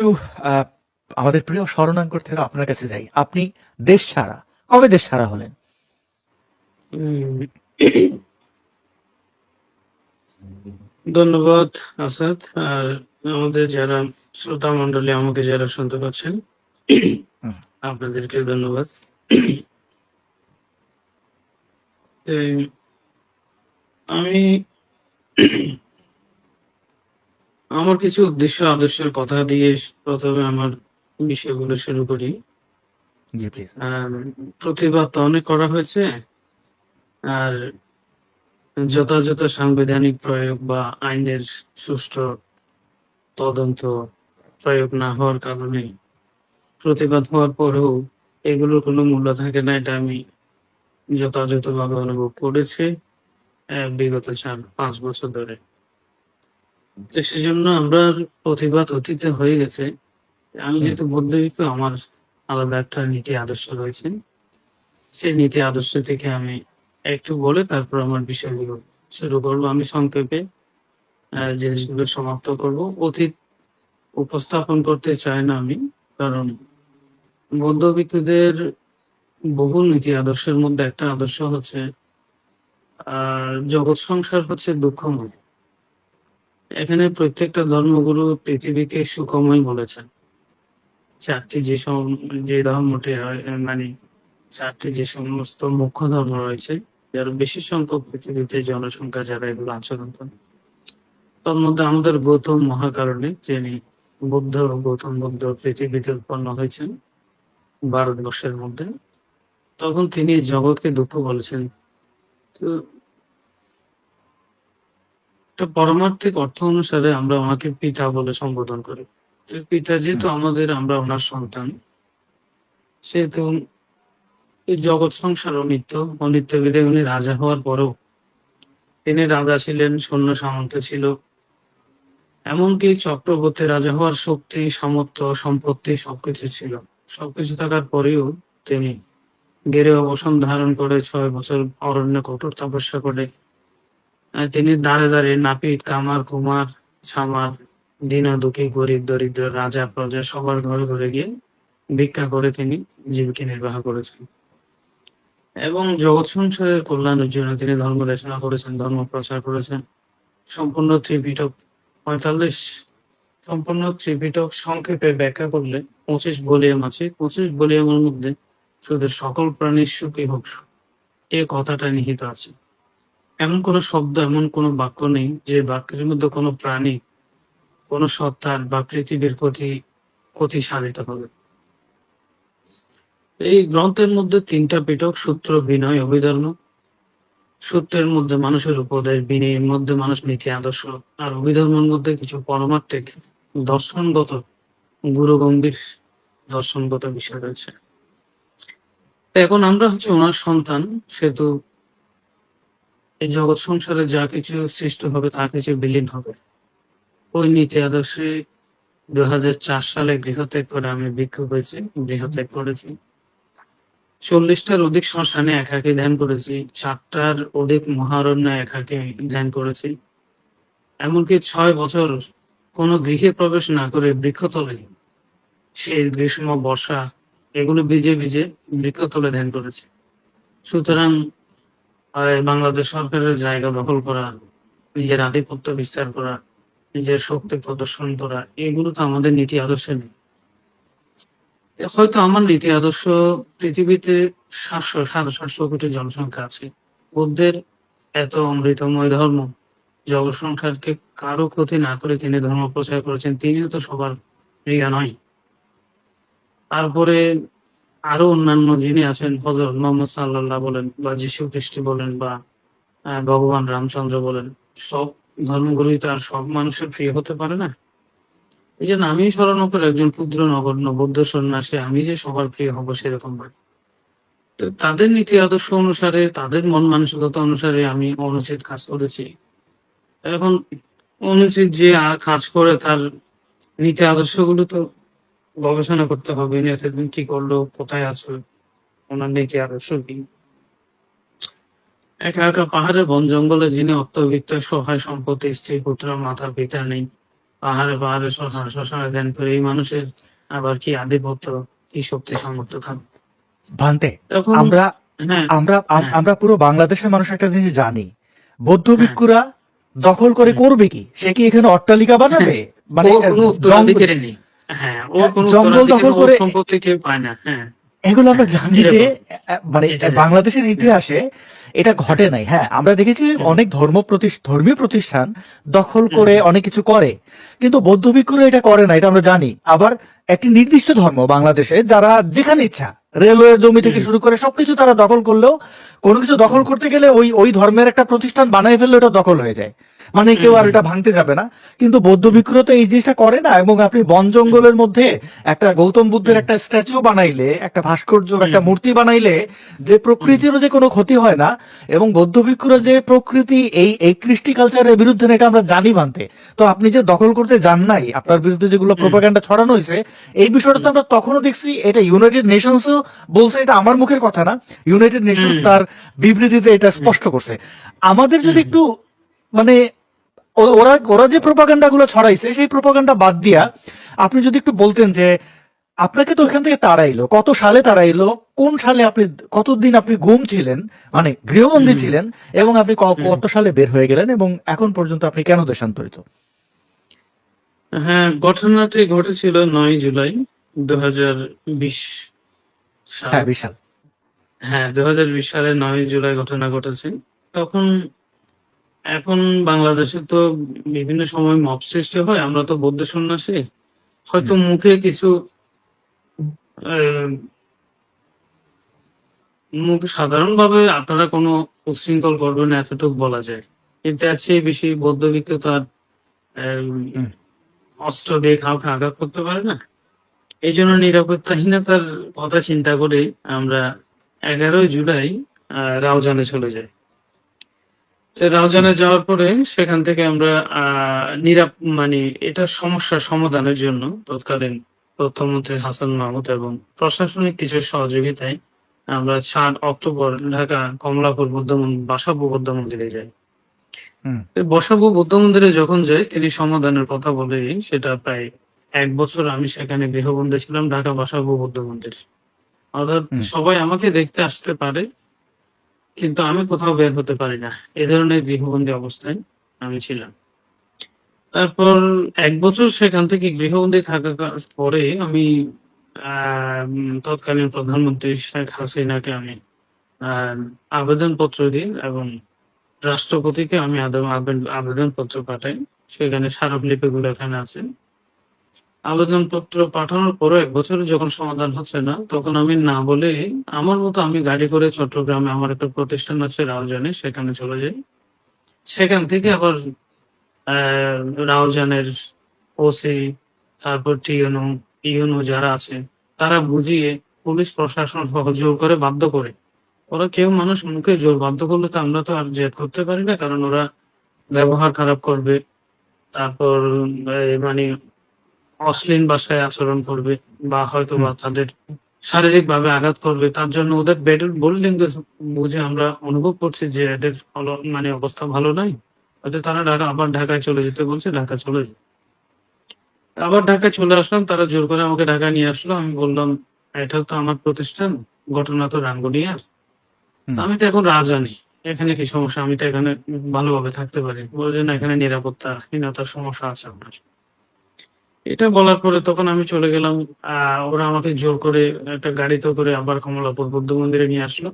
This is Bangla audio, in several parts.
একটু আমাদের প্রিয় শরণাঙ্কর থেকে আপনার কাছে যাই। আপনি দেশ ছাড়া, কবে দেশ ছাড়া হলেন? ধন্যবাদ, আসাদ। আর আমাদের যারা শ্রোতা মন্ডলী আমাকে যারা শুনতে পাচ্ছেন, আপনাদেরকে ধন্যবাদ। আমি আমার কিছু উদ্দেশ্য আদর্শের কথা দিয়ে প্রথমে আমার বিষয়গুলো শুরু করি। প্রতিবাদ তো অনেক করা হয়েছে আর যথাযথ সাংবিধানিক প্রয়োগ বা আইনের সুষ্ঠু তদন্ত প্রয়োগ না হওয়ার কারণে প্রতিবাদ হওয়ার পরেও এগুলোর কোনো মূল্য থাকে না এটা আমি যথাযথভাবে অনুভব করেছি বিগত চার পাঁচ বছর ধরে। সেজন্য আমরা প্রতিবাদ অতীতে হয়ে গেছে। আমি যেহেতু মধ্যবিত্ত আমার আলাদা একটা নীতি আদর্শ রয়েছে। সেই নীতি আদর্শ থেকে আমি একটু বলে তারপর আমার বিষয়গুলো শুরু করব। আমি সংক্ষেপে জিনিসগুলো সমাপ্ত করব। অতীত উপস্থাপন করতে চাই না আমি কারণ মধ্যবিত্তদের বহু নীতি আদর্শের মধ্যে একটা আদর্শ হচ্ছে আহ জগৎ সংসার হচ্ছে দুঃখময় এখানে প্রত্যেকটা ধর্মগুরু পৃথিবীকে সুখময় বলেছেন। চারটি যে যে ধর্মটি হয়, মানে চারটি যে সমস্ত মুখ্য ধর্ম রয়েছে যার বেশি সংখ্যক পৃথিবীতে জনসংখ্যা যারা এগুলো আচরণ করে। তার মধ্যে আমাদের গৌতম মহাকারণে যিনি বুদ্ধ গৌতম বুদ্ধ পৃথিবীতে উৎপন্ন হয়েছেন ভারতবর্ষের মধ্যে তখন তিনি জগৎকে দুঃখ বলেছেন। তো একটা পারমার্থিক অর্থ অনুসারে আমরা ওনাকে পিতা বলে সম্বোধন করি। পিতা যেহেতু আমাদের, আমরা ওনার সন্তান, সেহেতু জগৎ সংসার অনিত্য অনিত্য বিধে উনি রাজা হওয়ার পরেও তিনি রাজা ছিলেন, সৈন্য সামন্ত ছিল। এমনকি চক্রবর্তী রাজা হওয়ার শক্তি, সামর্থ্য, সম্পত্তি সবকিছু ছিল। সবকিছু থাকার পরেও তিনি গেরে অবসান ধারণ করে ছয় বছর অরণ্য কঠোর তপস্যা করে তিনি দাঁড়ে দাঁড়িয়ে নাপিত, কামার, কুমার ছামার দীনা, দুঃখী, গরিব, দরিদ্র, রাজা, প্রজা, সবার ঘরে ঘরে গিয়ে ভিক্ষা করে তিনি জীবিকা নির্বাহ করেছেন। এবং জগৎ সংসারের কল্যাণের জন্য তিনি ধর্ম রচনা করেছেন, ধর্ম প্রচার করেছেন। সম্পূর্ণ ত্রিপিটক পঁয়তাল্লিশ, সম্পূর্ণ ত্রিপিটক সংক্ষেপে ব্যাখ্যা করলে পঁচিশ ভলিউম আছে। পঁচিশ ভলিউমের মধ্যে শুধু সকল প্রাণীর সুখী হোক, এ কথাটা নিহিত আছে। এমন কোনো শব্দ, এমন কোনো বাক্য নেই যে বাক্যের মধ্যে কোনো প্রাণী, কোনো সত্তার বা পৃথিবীর ক্ষতি ক্ষতি সাধিত হবে। এই গ্রন্থের মধ্যে তিনটা পিটক সূত্র, বিনয়, অভিধর্ম। সূত্রের মধ্যে মানুষের উপদেশ, বিনয়ের মধ্যে মানুষ নীতি, আদর্শ, আর অভিধর্মের মধ্যে কিছু পরমাত্মিক দর্শনগত গুরু গম্ভীর দর্শনগত বিষয় রয়েছে। এখন আমরা হচ্ছে ওনার সন্তান সেহেতু এই জগৎ সংসারে যা কিছু সৃষ্টি হবে, তা কিছু বিলীন হবে। ওই নীতি আদর্শে দুই হাজার চার সালে গৃহত্যাগ করে আমি বিক্ষোভ হয়েছি, গৃহত্যাগ করেছি। চল্লিশটার অধিক শ্মশানে একাকে ধ্যান করেছি চারটার অধিক মহারণ্যে একাকে ধ্যান করেছি। এমনকি ছয় বছর কোনো গৃহে প্রবেশ না করে বৃক্ষতলে সেই গ্রীষ্ম, বর্ষা, এগুলো ভিজে ভিজে বৃক্ষতলে ধ্যান করেছি। সুতরাং বাংলাদেশ সরকারের জায়গা দখল করা, নিজের আধিপত্য বিস্তার করা, নিজের শক্তি প্রদর্শন করা, এগুলো তো আমাদের নীতি আদর্শে নেই। হয়তো আমার নীতি আদর্শ পৃথিবীতে সাতশো, সাড়ে সাতশো কোটি জনসংখ্যা আছে। বুদ্ধের এত অমৃতময় ধর্ম, জগৎ সংসারকে কারও ক্ষতি না করে তিনি ধর্ম প্রচার করেছেন, তিনিও তো সবার প্রিয় নয়। তারপরে আরও অন্যান্য যিনি আছেন হজরত মোহাম্মদ সাল্লাল্লাহ বলেন, বা যীশু খ্রিস্ট বলেন, বা ভগবান রামচন্দ্র বলেন, সব ধর্মগুলি তো আর সব মানুষের প্রিয় হতে পারে না। এই জন্য আমি স্মরণকর একজন ক্ষুদ্র নগণ্য বৌদ্ধ সন্ন্যাসী, আমি যে সবার প্রিয় হব সেরকম নয়। তাদের নীতি আদর্শ অনুসারে, তাদের মন মানসিকতা অনুসারে আমি অনুচিত কাজ করেছি। এখন অনুচিত যে আর কাজ করে, তার নীতি আদর্শগুলো তো গবেষণা করতে হবে ইনি এতদিন কি করল কোথায় আছো ওনার নীতি আর কি একা একা পাহাড়ে বন জঙ্গলে যিনি অত্যবিত্ত সহায় সম্পত্তি স্ত্রী পুত্র মাতা পিতা নেই। পাহাড়ে পাহাড়ে শ্মশান শ্মশানে ধ্যান করে এই মানুষের আবার কি আধিপত্য কি শক্তি সামর্থ্য থাকবে ভান্তে আমরা হ্যাঁ আমরা হ্যাঁ। আমরা পুরো বাংলাদেশের মানুষ একটা জিনিস জানি। বৌদ্ধ ভিক্ষুরা দখল করে করবে কি? সে কি এখানে অট্টালিকা বানাবে? মানে হ্যাঁ কোনো জঙ্গল দখল করে- সম্পত্তি কেউ পায় না হ্যাঁ। এগুলো আমরা জানি যে মানে বাংলাদেশের ইতিহাসে এটা ঘটে নাই। হ্যাঁ আমরা দেখেছি অনেক ধর্ম ধর্মীয় প্রতিষ্ঠান দখল করে অনেক কিছু করে। কিন্তু বৌদ্ধ ভিক্ষুরা এটা করে না এটা আমরা জানি। আবার একটি নির্দিষ্ট ধর্ম বাংলাদেশে যারা যেখানে ইচ্ছা রেলওয়ে জমি থেকে শুরু করে সবকিছু তারা দখল করলেও কোনো কিছু দখল করতে গেলে ওই ওই ধর্মের একটা প্রতিষ্ঠান বানাই ফেললে ওটা দখল হয়ে যায়। মানে কেউ আর এটা ভাঙতে যাবে না। কিন্তু বৌদ্ধ ভিক্ষুরা তো এই জিনিসটা করে না এবং আপনি বন জঙ্গলের মধ্যে একটা গৌতম বুদ্ধের একটা স্ট্যাচু বানাইলে একটা ভাস্কর্য একটা মূর্তি বানাইলে যে প্রকৃতিরও যে কোনো ক্ষতি হয় না এবং বৌদ্ধ ভিক্ষুরা যে প্রকৃতি এই এই কৃষ্টি কালচারের বিরুদ্ধে এটা আমরা জানি মানতে। তো আপনি যে দখল করতে যান নাই আপনার বিরুদ্ধে যেগুলো প্রোপাগান্ডা ছড়ানো হয়েছে এই বিষয়টা তো আমরা তখনও দেখছি এটা ইউনাইটেড নেশনসও বলছে এটা আমার মুখের কথা না ইউনাইটেড নেশনস তার বিবৃতিতে এটা স্পষ্ট করছে। আমাদের যদি একটু মানে ওরা ওরা যে প্রোপাগান্ডা গুলো ছড়াইছে সেই প্রোপাগান্ডা বাদ দিয়া আপনি যদি একটু বলতেন যে আপনাকে তো ওখান থেকে তাড়াইলো কত সালে তাড়াইলো কোন সালে আপনি কতদিন আপনি গুম ছিলেন মানে গৃহবন্দী ছিলেন এবং আপনি কত সালে বের হয়ে গেলেন এবং এখন পর্যন্ত আপনি কেন দেশান্তরিত? হ্যাঁ ঘটনাটি ঘটেছিল নয় জুলাই দু হাজার বিশ সাল। হ্যাঁ বিশাল হ্যাঁ দু হাজার বিশ সালে নয় জুলাই ঘটনা ঘটেছে। তখন এখন বাংলাদেশে তো বিভিন্ন সময় মব সৃষ্টি হয় আমরা তো বৌদ্ধ সন্ন্যাসী। হয়তো মুখে কিছু মুখ সাধারণভাবে আপনারা কোনো উচ্ছৃঙ্খল করবেন না এতটুকু বলা যায়। কিন্তু এর চেয়ে বেশি বৌদ্ধ হুম। অস্ত্র দিয়ে কাউকে আঘাত করতে পারে না। এই জন্য নিরাপত্তাহীনতার কথা চিন্তা করে আমরা এগারোই জুলাই রাউজানে চলে যাই। রাউজানে যাওয়ার পরে সেখান থেকে আমরা আহ নিরাপ মানে এটা সমস্যার সমাধানের জন্য তৎকালীন তথ্যমন্ত্রী হাসান মাহমুদ এবং প্রশাসনিক কিছু সহযোগিতায় আমরা সাত অক্টোবর ঢাকা কমলাপুর বৌদ্ধ মন্দির বাসাবু বৌদ্ধ মন্দিরে যাই। বসাবু বৌদ্ধ মন্দিরে যখন যাই তিনি সমাধানের কথা বলে সেটা প্রায় এক বছর আমি সেখানে গৃহবন্দী ছিলাম ঢাকা বাসাবু বৌদ্ধ মন্দির। অর্থাৎ সবাই আমাকে দেখতে আসতে পারে কিন্তু আমি কোথাও বের হতে পারি না। এ ধরনের গৃহবন্দী অবস্থায় আমি ছিলাম। তারপর এক বছর সেখান থেকে গৃহবন্দী থাকার পরে আমি তৎকালীন প্রধানমন্ত্রী শেখ হাসিনাকে আমি আবেদন পত্র দিই এবং রাষ্ট্রপতিকে আমি আবেদন পত্র পাঠাই। সেখানে স্মারকলিপিগুলো এখানে আছে। আবেদন পত্র পাঠানোর পরও এক বছরে যখন সমাধান হচ্ছে না, তখন আমি না বলে আমার মতো আমি গাড়ি করে চট্টগ্রামে আমার একটা প্রতিষ্ঠান আছে রাউজানে, সেখানে চলে যাই। সেখান থেকে আবার রাউজানের ওসি, তারপর টিএনও ইউনো যারা আছে, তারা বুঝিয়ে পুলিশ প্রশাসন জোর করে বাধ্য করে। ওরা কেউ মানুষ মুখে জোর বাধ্য করলে তো আমরা তো আর জেদ করতে পারি না, কারণ ওরা ব্যবহার খারাপ করবে। তারপর মানে অশ্লীল ভাষায় আচরণ করবে বা হয়তো বা তাদের শারীরিক ভাবে আঘাত করবে তার জন্য ওদের বেডের বডি ল্যাঙ্গুয়েজ বুঝে আমরা অনুভব করছি যে এদের মানে অবস্থা ভালো নাই। হয়তো তারা ঢাকা আবার ঢাকায় চলে যেতে বলছে ঢাকা চলে যায় তা আবার ঢাকায় চলে আসলাম তারা জোর করে আমাকে ঢাকা নিয়ে আসলো। আমি বললাম এটা তো আমার প্রতিষ্ঠান ঘটনা তো রাঙ্গুনিয়ার। আমি তো এখন রাজধানী এখানে কি সমস্যা? আমি তো এখানে ভালোভাবে থাকতে পারি। বলছেন এখানে নিরাপত্তাহীনতার সমস্যা আছে আপনার এটা বলার পরে তখন আমি চলে গেলাম আহ ওরা আমাকে জোর করে একটা গাড়িতে করে আবার কমলাপুর বৌদ্ধ মন্দিরে নিয়ে আসলো।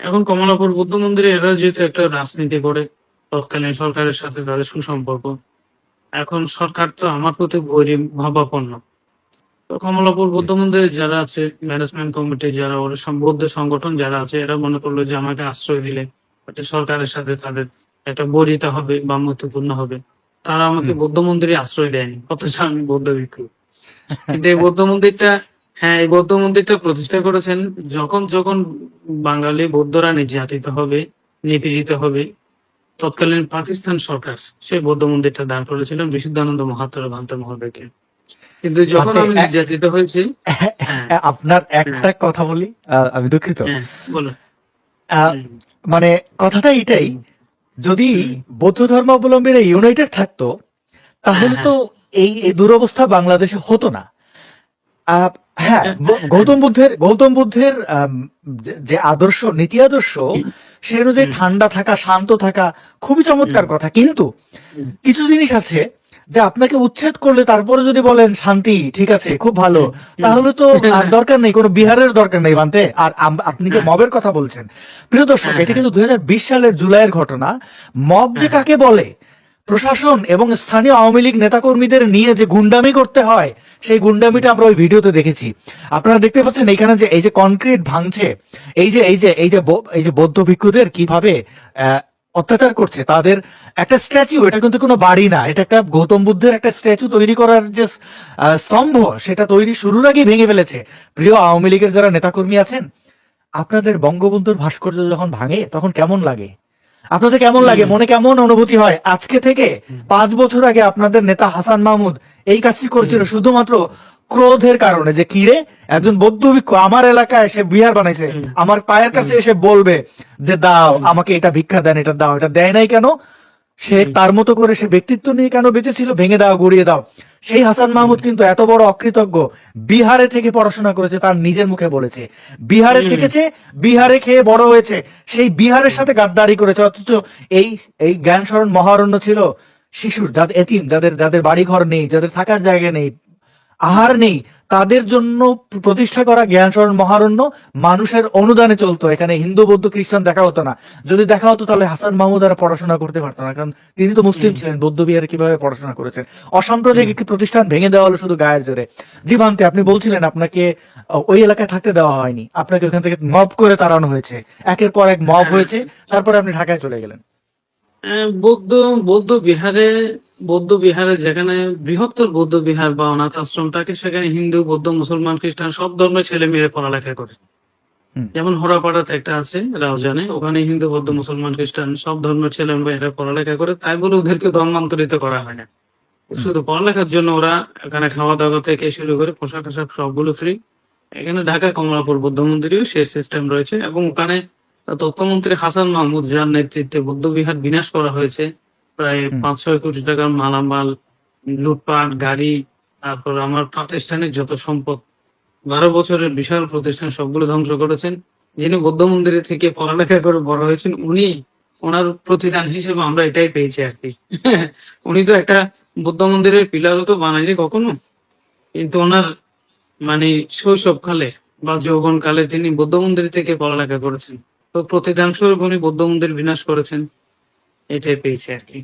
এখন কমলাপুর বৌদ্ধ মন্দিরে এরা যেহেতু একটা রাজনীতি করে তৎকালীন সরকারের সাথে তাদের সুসম্পর্ক। এখন সরকার তো আমার প্রতি গরিব ভাবাপন্ন। তো কমলাপুর বৌদ্ধ মন্দিরে যারা আছে ম্যানেজমেন্ট কমিটি যারা ওরা বৌদ্ধ সংগঠন যারা আছে এরা মনে করল যে আমাকে আশ্রয় দিলে সরকারের সাথে তাদের একটা বরিতা হবে বা মধ্যপূর্ণ হবে। তারা আমাকে বৌদ্ধ মন্দিরে আশ্রয় দেয়নি অথচ আমি বৌদ্ধ ভিক্ষু। কিন্তু এই বৌদ্ধ মন্দিরটা হ্যাঁ এই বৌদ্ধ মন্দিরটা প্রতিষ্ঠা করেছেন যখন যখন বাঙালি বৌদ্ধরা নির্যাতিত হবে নিপীড়িত হবে তৎকালীন পাকিস্তান সরকার সেই বৌদ্ধ মন্দিরটা দান করেছিলেন বিশুদ্ধানন্দ মহাত্মা ভান্তে মহাদেবকে কিন্তু যখন আমি নির্যাতিত হয়েছি হ্যাঁ। আপনার একটা কথা বলি আমি দুঃখিত। হ্যাঁ মানে কথাটা এটাই যদি বৌদ্ধ ধর্মাবলম্বীরা ইউনাইটেড থাকতো তাহলে তো এই এই দুরবস্থা বাংলাদেশে হতো না। আহ, হ্যাঁ গৌতম বুদ্ধের গৌতম বুদ্ধের যে আদর্শ নীতি আদর্শ সে অনুযায়ী ঠান্ডা থাকা শান্ত থাকা খুবই চমৎকার কথা। কিন্তু কিছু জিনিস আছে যে আপনাকে উচ্ছেদ করলে তারপরে যদি বলেন শান্তি ঠিক আছে খুব ভালো তাহলে তো আর দরকার নেই কোনো বিহারের দরকার নেই মানতে আর আপনি যে মবের কথা বলছেন প্রিয় দর্শক এটা কিন্তু দুই সালের জুলাইয়ের ঘটনা। মব যে কাকে বলে প্রশাসন এবং স্থানীয় আওয়ামী লীগ নেতাকর্মীদের নিয়ে যে গুন্ডামি করতে হয় সেই গুন্ডামিটা আমরা ওই ভিডিওতে দেখেছি। আপনারা দেখতে পাচ্ছেন এখানে যে এই যে কনক্রিট ভাঙছে এই যে এই যে এই যে এই যে বৌদ্ধ ভিক্ষুদের কীভাবে আহ, অত্যাচার করছে তাদের একটা স্ট্যাচু এটা কিন্তু কোনো বাড়ি না এটা একটা গৌতম বুদ্ধের একটা স্ট্যাচু তৈরি করার যে স্তম্ভ সেটা তৈরি শুরুর আগে ভেঙে ফেলেছে। প্রিয় আওয়ামী লীগের যারা নেতাকর্মী আছেন আপনাদের বঙ্গবন্ধুর ভাস্কর্য যখন ভাঙে তখন কেমন লাগে? আপনাদের কেমন লাগে? মনে কেমন অনুভূতি হয়? আজকে থেকে পাঁচ বছর আগে আপনাদের নেতা হাসান মাহমুদ এই কাজটি করছিল শুধুমাত্র ক্রোধের কারণে যে কিরে একজন বৌদ্ধ ভিক্ষু আমার এলাকায় এসে বিহার বানাইছে আমার পায়ের কাছে এসে বলবে যে দাও আমাকে এটা ভিক্ষা দেন এটা দাও এটা দেয় নাই কেন? সে তার মতো করে সে ব্যক্তিত্ব নিয়ে কেন বেঁচেছিল? ভেঙে দাও গড়িয়ে দাও। সেই হাসান মাহমুদ কিন্তু এত বড় অকৃতজ্ঞ বিহারে থেকে পড়াশোনা করেছে তার নিজের মুখে বলেছে। বিহারে থেকেছে বিহারে খেয়ে বড় হয়েছে। সেই বিহারের সাথে গাদ্দারি করেছে অথচ এই এই জ্ঞান শরণ মহারণ্য ছিল শিশুর যাদের এতিম যাদের যাদের বাড়ি ঘর নেই যাদের থাকার জায়গা নেই আহার নেই। তাদের জন্য প্রতিষ্ঠা করা জ্ঞান শরণ মহারণ্য মানুষের অনুদানে চলতো। এখানে হিন্দু বৌদ্ধ খ্রিস্টান দেখা হতো না। যদি দেখা হতো তাহলে হাসান মাহমুদ আর পড়াশোনা করতে পারতো না কারণ তিনি তো মুসলিম ছিলেন বৌদ্ধ বিহারে কীভাবে পড়াশোনা করেছেন? অসাম্প্রদায়িক একটি প্রতিষ্ঠান ভেঙে দেওয়া হলো শুধু গায়ের জোরে। জীবান্তে আপনি বলছিলেন আপনাকে ওই এলাকায় থাকতে দেওয়া হয়নি। আপনাকে ওখান থেকে মব করে তাড়ানো হয়েছে। একের পর এক মব হয়েছে। তারপরে আপনি ঢাকায় চলে গেলেন। বৌদ্ধ বৌদ্ধ বিহারে বৌদ্ধ বিহারে যেখানে বৃহত্তর বৌদ্ধ বিহার বা অনাথ আশ্রম থাকে সেখানে হিন্দু বৌদ্ধ মুসলমান খ্রিস্টান সব ধর্মের ছেলে মেয়ে পড়ালেখা করে। যেমন হরাপাড়াতে একটা আছে রাউজানে ওখানে হিন্দু বৌদ্ধ মুসলমান খ্রিস্টান সব ধর্মের ছেলে মেয়েরা পড়ালেখা করে তাই বলে ওদেরকে ধর্মান্তরিত করা হয় না। শুধু পড়ালেখার জন্য ওরা এখানে খাওয়া দাওয়া থেকে শুরু করে পোশাক আশাক সবগুলো ফ্রি এখানে ঢাকা কমলাপুর বৌদ্ধ মন্দিরেও সেই সিস্টেম রয়েছে এবং ওখানে তথ্যমন্ত্রী হাসান মাহমুদ যার নেতৃত্বে বৌদ্ধবিহার বিনাশ করা হয়েছে। প্রায়। পাঁচ ছয় কোটি টাকার মালামাল লুটপাট গাড়ি তারপর আমার প্রাতিষ্ঠানিক যত সম্পদ বারো বছরের বিশাল প্রতিষ্ঠান সবগুলো ধ্বংস করেছেন। যিনি বৌদ্ধ মন্দিরে থেকে পড়ালেখা করে বড় হয়েছেন উনি ওনার প্রতিদান হিসেবে আমরা এটাই পেয়েছি আর কি। উনি তো একটা বৌদ্ধ মন্দিরের পিলারও তো বানায়নি কখনো। কিন্তু ওনার মানে শৈশবকালে বা যৌবনকালে তিনি বৌদ্ধ মন্দির থেকে পড়ালেখা করেছেন। তো প্রতিদান স্বরূপ উনি বৌদ্ধ মন্দির বিনাশ করেছেন এটাই পেয়েছে আর কি।